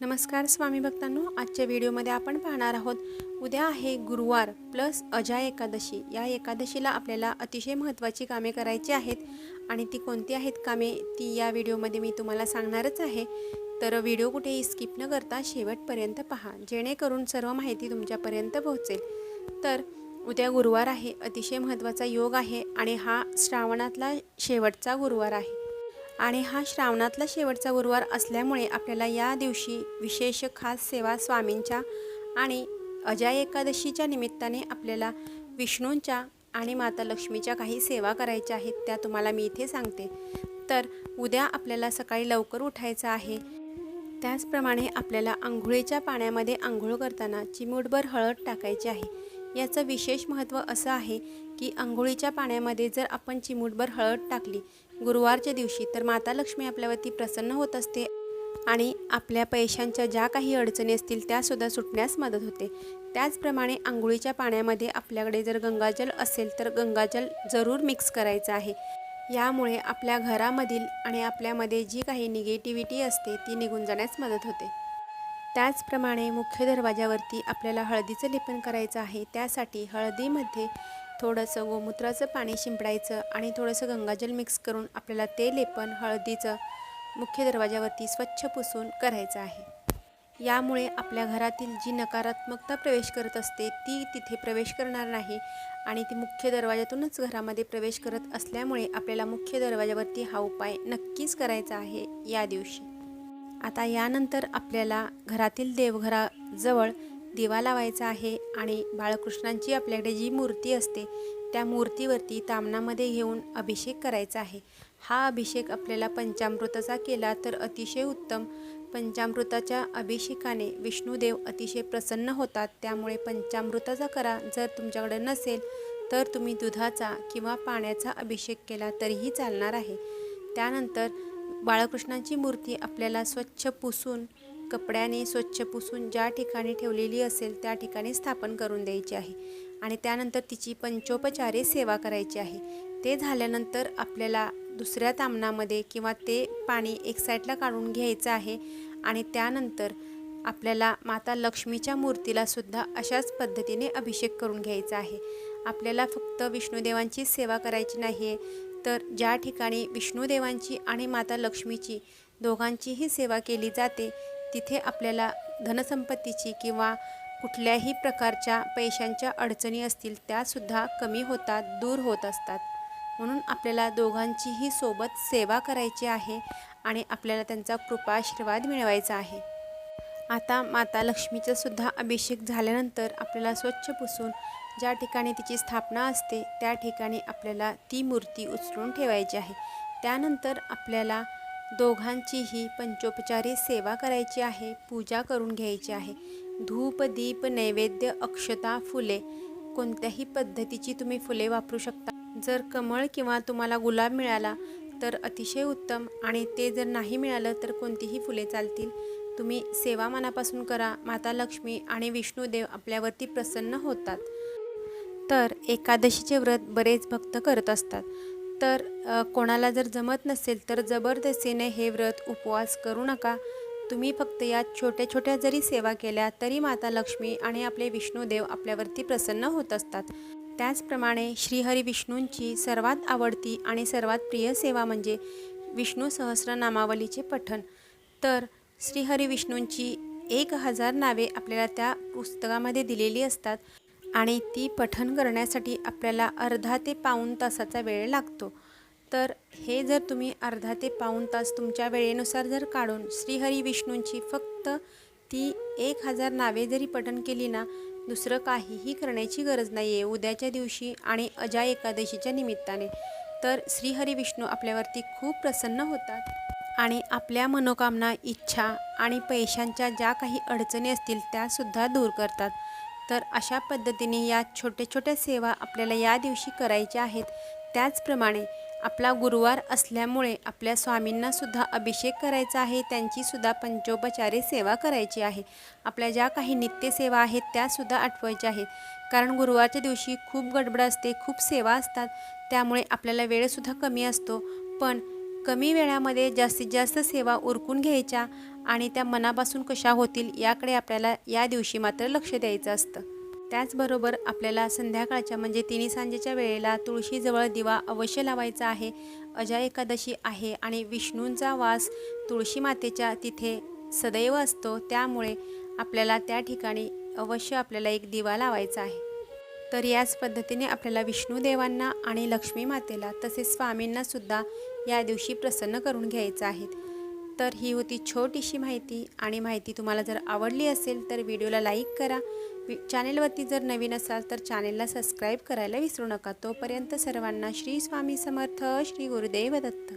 नमस्कार स्वामी भक्तांनो आजच्या व्हिडिओमध्ये आपण पाहणार आहोत उद्या आहे गुरुवार प्लस अजा एकादशी. या एकादशीला आपल्याला अतिशय महत्त्वाची कामे करायची आहेत आणि ती कोणती आहेत कामे ती या व्हिडिओमध्ये मी तुम्हाला सांगणारच आहे. तर व्हिडिओ कुठेही स्किप न करता शेवटपर्यंत पहा जेणेकरून सर्व माहिती तुमच्यापर्यंत पोहोचेल. तर उद्या गुरुवार आहे अतिशय महत्त्वाचा योग आहे आणि हा श्रावणातला शेवटचा गुरुवार आहे. आणि हा श्रावणातला शेवटचा गुरुवार असल्यामुळे आपल्याला या दिवशी विशेष खास सेवा स्वामींच्या आणि अजय एकादशीच्या निमित्ताने आपल्याला विष्णूंच्या आणि माता लक्ष्मीच्या काही सेवा करायच्या आहेत त्या तुम्हाला मी इथे सांगते. तर उद्या आपल्याला सकाळी लवकर उठायचं आहे. त्याचप्रमाणे आपल्याला आंघोळीच्या पाण्यामध्ये आंघोळ करताना चिमूटभर हळद टाकायची आहे. याचं विशेष महत्त्व असं आहे की आंघोळीच्या पाण्यामध्ये जर आपण चिमूटभर हळद टाकली गुरुवारच्या दिवशी तर माता लक्ष्मी आपल्यावरती प्रसन्न होत असते आणि आपल्या पैशांच्या ज्या काही अडचणी असतील त्यासुद्धा सुटण्यास मदत होते. त्याचप्रमाणे आंघोळीच्या पाण्यामध्ये आपल्याकडे जर गंगाजल असेल तर गंगाजल जरूर मिक्स करायचं आहे. यामुळे आपल्या घरामधील आणि आपल्यामध्ये जी काही निगेटिव्हिटी असते ती निघून जाण्यास मदत होते. त्याचप्रमाणे मुख्य दरवाजावरती आपल्याला हळदीचं लेपन करायचं आहे. त्यासाठी हळदीमध्ये थोडंसं गोमूत्राचं पाणी शिंपडायचं आणि थोडंसं गंगाजल मिक्स करून आपल्याला ते लेपन हळदीचं मुख्य दरवाजावरती स्वच्छ पुसून करायचं आहे. यामुळे आपल्या घरातील जी नकारात्मकता प्रवेश करत असते ती तिथे प्रवेश करणार नाही आणि ती मुख्य दरवाजातूनच घरामध्ये प्रवेश करत असल्यामुळे आपल्याला मुख्य दरवाजावरती हा उपाय नक्कीच करायचा आहे या दिवशी. आता यानंतर आपल्याला घरातील देवघराजवळ दिवा लावायचा आहे आणि बाळकृष्णांची आपल्याकडे जी मूर्ती असते त्या मूर्तीवरती तामणामध्ये घेऊन अभिषेक करायचा आहे. हा अभिषेक आपल्याला पंचामृताचा केला तर अतिशय उत्तम. पंचामृताच्या अभिषेकाने विष्णुदेव अतिशय प्रसन्न होतात. त्यामुळे पंचामृताचा करा. जर तुमच्याकडे नसेल तर तुम्ही दुधाचा किंवा पाण्याचा अभिषेक केला तरीही चालणार आहे. त्यानंतर बाळकृष्णांची मूर्ती आपल्याला स्वच्छ पुसून कपड्याने स्वच्छ पुसून ज्या ठिकाणी ठेवलेली असेल त्या ठिकाणी स्थापन करून द्यायची आहे. आणि त्यानंतर तिची पंचोपचारे सेवा करायची आहे. ते झाल्यानंतर आपल्याला दुसऱ्या तामणामध्ये किंवा ते पाणी एक साईडला काढून घ्यायचं आहे. आणि त्यानंतर आपल्याला माता लक्ष्मीच्या मूर्तीला सुद्धा अशाच पद्धतीने अभिषेक करून घ्यायचा आहे. आपल्याला फक्त विष्णुदेवांची सेवा करायची नाही आहे तर ज्या ठिकाणी विष्णुदेवांची आणि माता लक्ष्मीची दोघांचीही सेवा केली जाते तिथे आपल्याला धनसंपत्तीची किंवा कुठल्याही प्रकारच्या पैशांच्या अडचणी असतील त्यासुद्धा कमी होतात दूर होत असतात. म्हणून आपल्याला दोघांचीही सोबत सेवा करायची आहे आणि आपल्याला त्यांचा कृपाशीर्वाद मिळवायचा आहे. आता माता लक्ष्मीचासुद्धा अभिषेक झाल्यानंतर आपल्याला स्वच्छ पुसून ज्या ठिकाणी तिची स्थापना असते त्या ठिकाणी आपल्याला ती मूर्ती उचलून ठेवायची आहे. त्यानंतर आपल्याला दोघांचीही पंचोपचारी सेवा करायची आहे पूजा करून घ्यायची आहे. धूप दीप नैवेद्य अक्षता फुले कोणत्याही पद्धतीची तुम्ही फुले वापरू शकता. जर कमळ किंवा तुम्हाला गुलाब मिळाला तर अतिशय उत्तम आणि ते जर नाही मिळालं तर कोणतीही फुले चालतील. तुम्ही सेवा मनापासून करा. माता लक्ष्मी आणि विष्णुदेव आपल्यावरती प्रसन्न होतात. तर एकादशीचे व्रत बरेच भक्त करत असतात. तर कोणाला जर जमत नसेल तर जबरदस्तीने हे व्रत उपवास करू नका. तुम्ही फक्त या छोट्या छोट्या जरी सेवा केल्या तरी माता लक्ष्मी आणि आपले विष्णुदेव आपल्यावरती प्रसन्न होत असतात. त्याचप्रमाणे श्रीहरी विष्णूंची सर्वात आवडती आणि सर्वात प्रिय सेवा म्हणजे विष्णू सहस्रनामावलीचे पठण. तर श्रीहरी विष्णूंची एक हजार नावे आपल्याला त्या पुस्तकामध्ये दिलेली असतात. आणि ती पठन करण्यासाठी आपल्याला अर्धा ते पाऊण तासाचा वेळ लागतो. तर हे जर तुम्ही अर्धा ते पाऊण तास तुमच्या वेळेनुसार जर काढून श्रीहरी विष्णूंची फक्त ती एक हजार नावे जरी पठन केली ना दुसरं काहीही करण्याची गरज नाही आहे उद्याच्या दिवशी आणि अजा एकादशीच्या निमित्ताने. तर श्रीहरी विष्णू आपल्यावरती खूप प्रसन्न होतात आणि आपल्या मनोकामना इच्छा आणि पैशांच्या ज्या काही अडचणी असतील त्यासुद्धा दूर करतात. तर अशा पद्धतीने या छोट्या छोट्या सेवा आपल्याला या दिवशी करायच्या आहेत. त्याचप्रमाणे आपला गुरुवार असल्यामुळे आपल्या स्वामींनासुद्धा अभिषेक करायचा आहे. त्यांचीसुद्धा पंचोपचारे सेवा करायची आहे. आपल्या ज्या काही नित्यसेवा आहेत त्यासुद्धा आठवायच्या आहेत. कारण गुरुवारच्या दिवशी खूप गडबड असते खूप सेवा असतात. त्यामुळे आपल्याला वेळसुद्धा कमी असतो. पण कमी वेळामध्ये जास्तीत जास्त सेवा उरकून घ्यायच्या. आणि त्या मनापासून कशा होतील याकडे आपल्याला या दिवशी मात्र लक्ष द्यायचं असतं. त्याचबरोबर आपल्याला संध्याकाळच्या म्हणजे तिन्ही सांजेच्या वेळेला तुळशीजवळ दिवा अवश्य लावायचा आहे. अजा एकादशी आहे आणि विष्णूंचा वास तुळशी मातेच्या तिथे सदैव असतो. त्यामुळे आपल्याला त्या ठिकाणी अवश्य आपल्याला एक दिवा लावायचा आहे. तर याच पद्धतीने आपल्याला विष्णुदेवांना आणि लक्ष्मी मातेला तसेच स्वामींनासुद्धा या दिवशी प्रसन्न करून घ्यायचं आहे. तर ही होती छोटीशी माहिती आणि माहिती तुम्हाला जर आवडली असेल तर व्हिडिओला लाईक करा. वि- चॅनेलवरती जर नवीन असाल तर चॅनेलला सबस्क्राईब करायला विसरू नका. तोपर्यंत सर्वांना श्री स्वामी समर्थ श्री गुरुदेव दत्त.